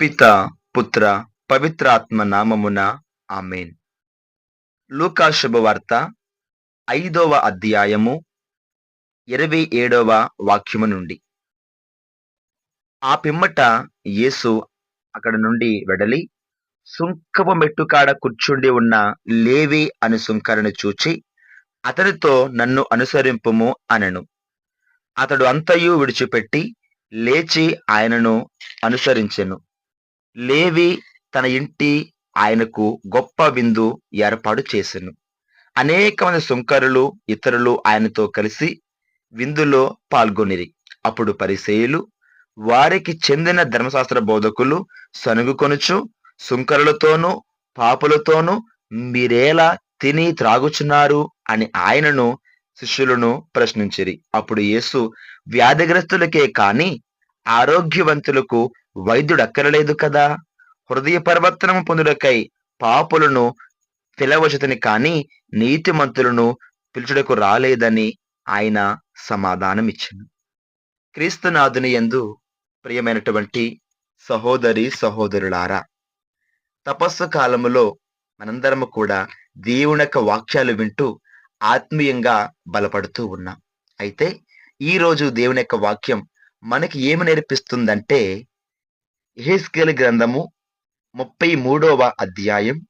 పిత పుత్ర పవిత్రాత్మ నామమున ఆమెన్. లూకా శుభవార్త ఐదవ అధ్యాయము ఇరవై ఏడవ వాక్యము నుండి. ఆ పిమ్మట యేసు అక్కడ నుండి వెడలి సుంకపు మెట్టుకాడ కూర్చుండి ఉన్న లేవి అని సుంకరను చూచి అతనితో నన్ను అనుసరింపుము అనను. అతడు అంతయు విడిచిపెట్టి లేచి ఆయనను అనుసరించెను. లేవి తన ఇంటి ఆయనకు గొప్ప విందు ఏర్పాటు చేసెను. అనేక మంది సుంకరులు ఇతరులు ఆయనతో కలిసి విందులో పాల్గొనిరి. అప్పుడు పరిసేయులు వారికి చెందిన ధర్మశాస్త్ర బోధకులు సనుగుకొనుచు సుంకరులతోనూ పాపులతోనూ మీరేలా తిని త్రాగుచున్నారు అని ఆయనను శిష్యులను ప్రశ్నించిరి. అప్పుడు యేసు వ్యాధిగ్రస్తులకే కాని ఆరోగ్యవంతులకు వైద్యుడు అక్కరలేదు కదా. హృదయ పరివర్తనము పొందుడకై పాపులను పిలవచతని కాని నీతిమంతులను పిలుచుటకు రాలేదని ఆయన సమాధానమిచ్చింది క్రీస్తునాథుని యందు ప్రియమైనటువంటి సహోదరి సహోదరులారా తపస్సు కాలములో మనందరము కూడా దేవుని యొక్క వాక్యాలు వింటూ ఆత్మీయంగా బలపడుతూ ఉన్నాం. అయితే ఈ రోజు దేవుని యొక్క వాక్యం మనకి ఏమి నేర్పిస్తుందంటే ఎహెస్కేల్ గ్రంథము ముప్పై మూడవ అధ్యాయం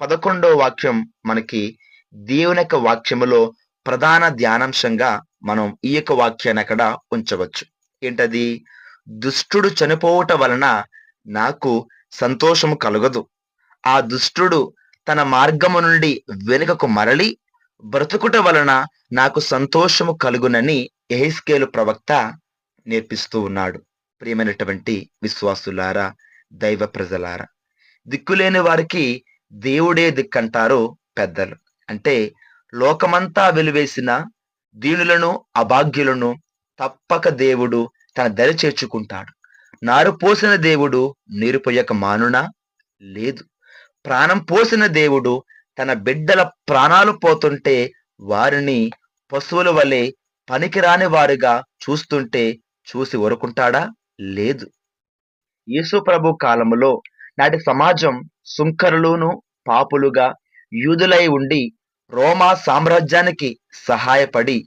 పదకొండవ వాక్యం మనకి దేవుని యొక్క వాక్యములో ప్రధాన ధ్యానాంశంగా మనం ఈ యొక్క వాక్యాన్ని అక్కడ ఉంచవచ్చు. ఏంటది? దుష్టుడు చనిపోవటం వలన నాకు సంతోషము కలగదు. ఆ దుష్టుడు తన మార్గము నుండి వెనుకకు మరలి బ్రతుకుట వలన నాకు సంతోషము కలుగునని ఎహెస్కేలు ప్రవక్త నేర్పిస్తూ ఉన్నాడు. ప్రియమైనటువంటి విశ్వాసులారా దైవ ప్రజలారా దిక్కులేని వారికి దేవుడే దిక్కంటారు పెద్దలు. అంటే లోకమంతా వెలివేసిన దీనులను అభాగ్యులను తప్పక దేవుడు తన దరి చేర్చుకుంటాడు. నారు పోసిన దేవుడు నీరు పొయ్యక మానునా? లేదు. ప్రాణం పోసిన దేవుడు తన బిడ్డల ప్రాణాలు పోతుంటే వారిని పశువుల వలె పనికిరాని వారుగా చూస్తుంటే చూసి ఊరుకుంటాడా లేదు. యేసు ప్రభు కాలంలో నాటి సమాజం సుంకరులును పాపులుగా యూదులై ఉండి రోమా సామ్రాజ్యానికి సహాయపడి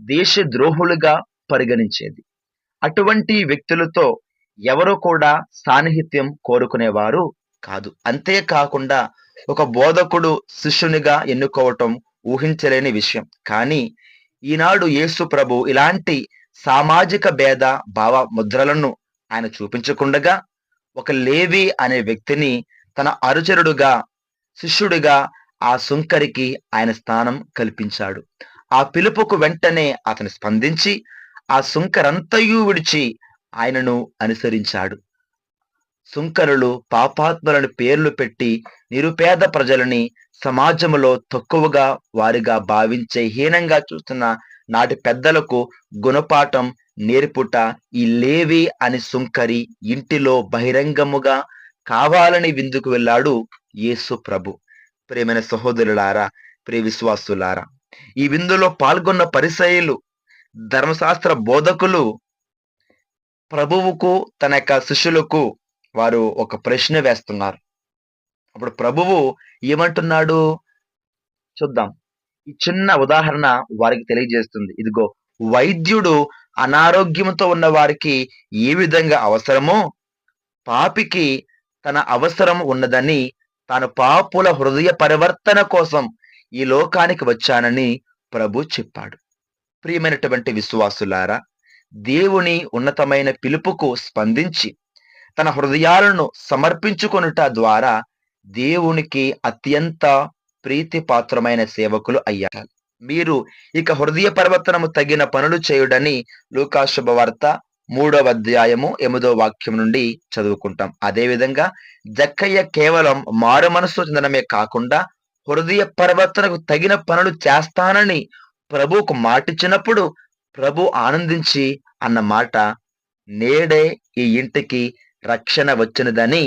దేశ ద్రోహులుగా పరిగణించేది. అటువంటి వ్యక్తులతో ఎవరు కూడా సాన్నిహిత్యం కోరుకునేవారు కాదు. అంతేకాకుండా ఒక బోధకుడు శిష్యునిగా ఎన్నుకోవటం ఊహించలేని విషయం. కానీ ఈనాడు యేసు ప్రభు ఇలాంటి సామాజిక భేద భావ ముద్రలను ఆయన చూపించకుండగా ఒక లేవి అనే వ్యక్తిని తన అనుచరుడుగా శిష్యుడిగా ఆ సుంకరికి ఆయన స్థానం కల్పించాడు. ఆ పిలుపుకు వెంటనే అతను స్పందించి ఆ సుంకరంతయూ విడిచి ఆయనను అనుసరించాడు. సుంకరులు పాపాత్మలను పేర్లు పెట్టి నిరుపేద ప్రజలని సమాజంలో తక్కువగా వారిగా భావించే హీనంగా చూస్తున్న నాటి పెద్దలకు గుణపాఠం నేర్పుట ఈ లేవి అని సుంకరి ఇంటిలో బహిరంగముగా కావాలని విందుకు వెళ్ళాడు యేసు ప్రభు. ప్రేమైన సహోదరులారా ప్రియ విశ్వాసులారా ఈ విందులో పాల్గొన్న పరిసయులు ధర్మశాస్త్ర బోధకులు ప్రభువుకు తన యొక్క శిష్యులకు వారు ఒక ప్రశ్న వేస్తున్నారు. అప్పుడు ప్రభువు ఏమంటున్నాడు? చూద్దాం. ఈ చిన్న ఉదాహరణ వారికి తెలియజేస్తుంది. ఇదిగో వైద్యుడు అనారోగ్యంతో ఉన్న వారికి ఏ విధంగా అవసరమో పాపికి తన అవసరం ఉన్నదని తాను పాపుల హృదయ పరివర్తన కోసం ఈ లోకానికి వచ్చానని ప్రభు చెప్పాడు. ప్రియమైనటువంటి విశ్వాసులారా దేవుని ఉన్నతమైన పిలుపుకు స్పందించి తన హృదయాలను సమర్పించుకొనుట ద్వారా దేవునికి అత్యంత ప్రీతిపాత్రమైన సేవకులు అయ్యారు. మీరు ఇక హృదయ పర్వతనము తగిన పనులు చేయుడని లూకాశుభవార్త మూడవ అధ్యాయము ఎనిమిదో వాక్యం నుండి చదువుకుంటాం. అదే విధంగా జక్కయ్య కేవలం మారు మనసు చెందడమే కాకుండా హృదయ పరివర్తనకు తగిన పనులు చేస్తానని ప్రభువుకు మాటిచ్చినప్పుడు ప్రభు ఆనందించి అన్న మాట నేడే ఈ ఇంటికి రక్షణ వచ్చినదని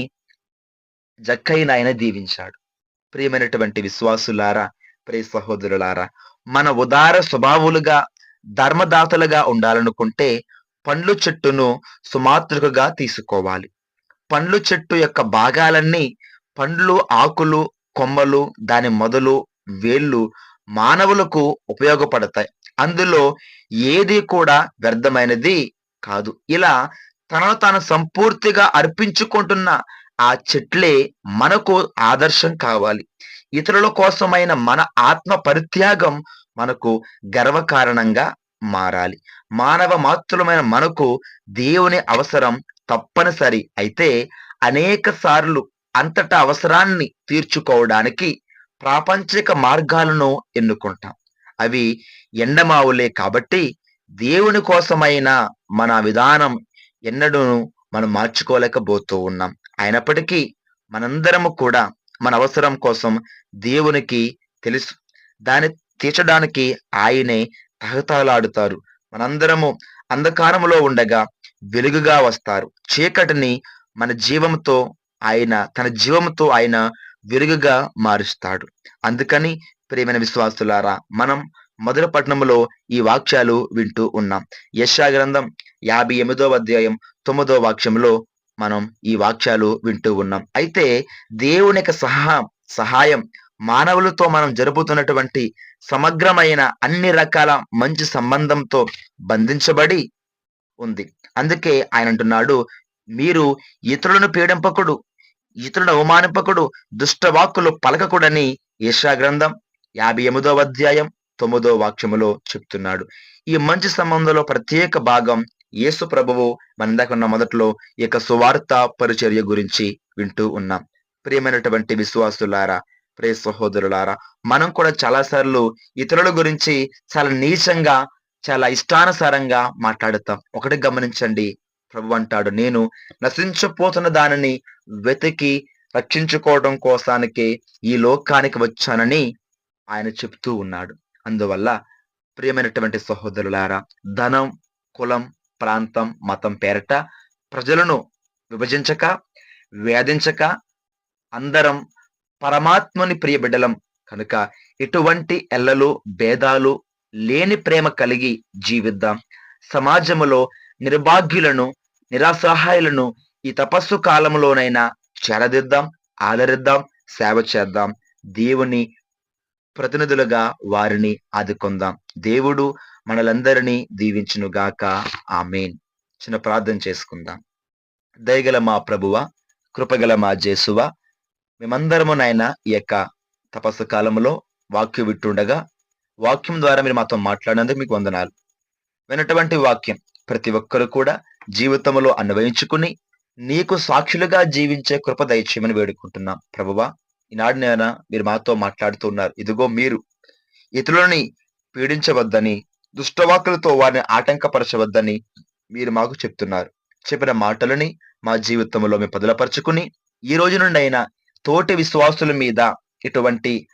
జక్కయ్య ఆయన దీవించాడు. ప్రియమైనటువంటి విశ్వాసులారా ప్రియ సహోదరులారా మన ఉదార స్వభావులుగా ధర్మదాతలుగా ఉండాలనుకుంటే పండ్లు చెట్టును సుమాతృకగా తీసుకోవాలి. పండ్లు చెట్టు యొక్క భాగాలన్నీ పండ్లు ఆకులు కొమ్మలు దాని మొదలు వేళ్ళు మానవులకు ఉపయోగపడతాయి. అందులో ఏది కూడా వ్యర్థమైనది కాదు. ఇలా తనను తాను సంపూర్తిగా అర్పించుకుంటున్న ఆ చెట్లే మనకు ఆదర్శం కావాలి. ఇతరుల కోసమైన మన ఆత్మ పరిత్యాగం మనకు గర్వకారణంగా మారాలి. మానవ మాతృమైన మనకు దేవుని అవసరం తప్పనిసరి. అయితే అనేక సార్లు అంతటా అవసరాన్ని తీర్చుకోవడానికి ప్రాపంచిక మార్గాలను ఎన్నుకుంటాం. అవి ఎండమావులే కాబట్టి దేవుని కోసమైన మన విధానం ఎన్నడూ మనం మార్చుకోలేకపోతూ ఉన్నాం. అయినప్పటికీ మనందరము కూడా మన అవసరం కోసం దేవునికి తెలుసు. దాన్ని తీర్చడానికి ఆయనే తహతాలాడుతారు మనందరము అంధకారములో ఉండగా వెలుగుగా వస్తారు. చీకటిని మన జీవంతో ఆయన తన జీవంతో ఆయన వెలుగుగా మారుస్తాడు. అందుకని ప్రేమైన విశ్వాసులారా మనం మొదటి పట్టణంలో ఈ వాక్యాలు వింటూ ఉన్నాం. యశా గ్రంథం యాభై ఎనిమిదో అధ్యాయం తొమ్మిదో వాక్యంలో మనం ఈ వాక్యాలు వింటూ ఉన్నాం. అయితే దేవుని యొక్క సహా సహాయం మానవులతో మనం జరుపుతున్నటువంటి సమగ్రమైన అన్ని రకాల మంచి సంబంధంతో బంధించబడి ఉంది. అందుకే ఆయన అంటున్నాడు మీరు ఇతరులను పీడింపకుడు ఇతరులను అవమానింపకుడు దుష్టవాక్కులు పలకకుడని యశా గ్రంథం యాభై ఎనిమిదవ అధ్యాయం తొమ్మిదో వాక్యములో చెప్తున్నాడు. ఈ మంచి సంబంధంలో ప్రత్యేక భాగం యేసు ప్రభువు మన ఉన్న మొదట్లో ఈ యొక్క సువార్త పరిచర్య గురించి వింటూ ఉన్నాం. ప్రియమైనటువంటి విశ్వాసులారా ప్రియ సహోదరులారా మనం కూడా చాలాసార్లు ఇతరుల గురించి చాలా నీచంగా చాలా ఇష్టానుసారంగా మాట్లాడుతాం. ఒకటి గమనించండి. ప్రభు అంటాడు నేను నశించిపోతున్న దానిని వెతికి రక్షించుకోవడం కోసానికి ఈ లోకానికి వచ్చానని ఆయన చెప్తూ ఉన్నాడు. అందువల్ల ప్రియమైనటువంటి సహోదరులారా ధనం కులం ప్రాంతం మతం పేరట ప్రజలను విభజించక వేధించక అందరం పరమాత్మని ప్రియబిడ్డలం కనుక ఎటువంటి ఎల్లలు భేదాలు లేని ప్రేమ కలిగి జీవిద్దాం. సమాజములో నిర్భాగ్యులను నిరాసహాయులను ఈ తపస్సు కాలంలోనైనా చేరదిద్దాం ఆదరిద్దాం సేవ చేద్దాం. దేవుని ప్రతినిధులుగా వారిని ఆదుకుందాం. దేవుడు మనలందరినీ దీవించునుగాక. ఆమెన్. చిన్న ప్రార్థన చేసుకుందాం. దయగల మా ప్రభువ కృపగల మా జేసువ మేమందరము నాయన ఈ యొక్క తపస్సు కాలంలో వాక్యం విట్టుండగా వాక్యం ద్వారా మీరు మాతో మాట్లాడినందుకు మీకు వందనాలు. వినటువంటి వాక్యం ప్రతి ఒక్కరు కూడా జీవితంలో అన్వయించుకుని నీకు సాక్షులుగా జీవించే కృప దయచేయమని వేడుకుంటున్నాం. ప్రభువా ఈనాడు నేను మీరు మాతో మాట్లాడుతున్నారు ఇదిగో మీరు ఇతరులని పీడించవద్దని దుష్టవాకులతో వారిని ఆటంకపరచవద్దని మీరు మాకు చెప్తున్నారు. చెప్పిన మాటలని మా జీవితంలో మేము పదులపరుచుకుని ఈ రోజు నుండి అయినా తోటి విశ్వాసుల మీద ఇటువంటి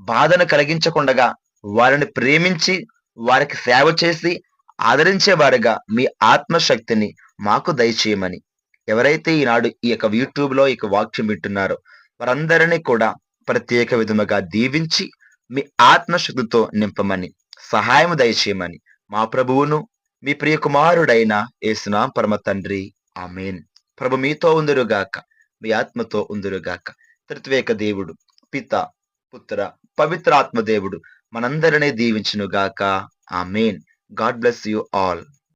బాధను కలిగించకుండగా వారిని ప్రేమించి వారికి సేవ చేసి ఆదరించే వారిగా మీ ఆత్మశక్తిని మాకు దయచేయమని. ఎవరైతే ఈనాడు ఈ యొక్క యూట్యూబ్లో ఈ ఈ వాక్యం వింటున్నారో వారందరినీ కూడా ప్రత్యేక విధముగా దీవించి మీ ఆత్మశక్తితో నింపమని. సహాయము దయచేయమని మా ప్రభువును మీ ప్రియ కుమారుడైన పరమ తండ్రి ఆమెన్. ప్రభు మీతో ఉందిరుగాక మీ ఆత్మతో ఉందిరుగాక. త్రిత్వేక దేవుడు పిత పుత్ర పవిత్రాత్మ దేవుడు మనందరినీ దీవించునుగాక. Amen. God bless you all.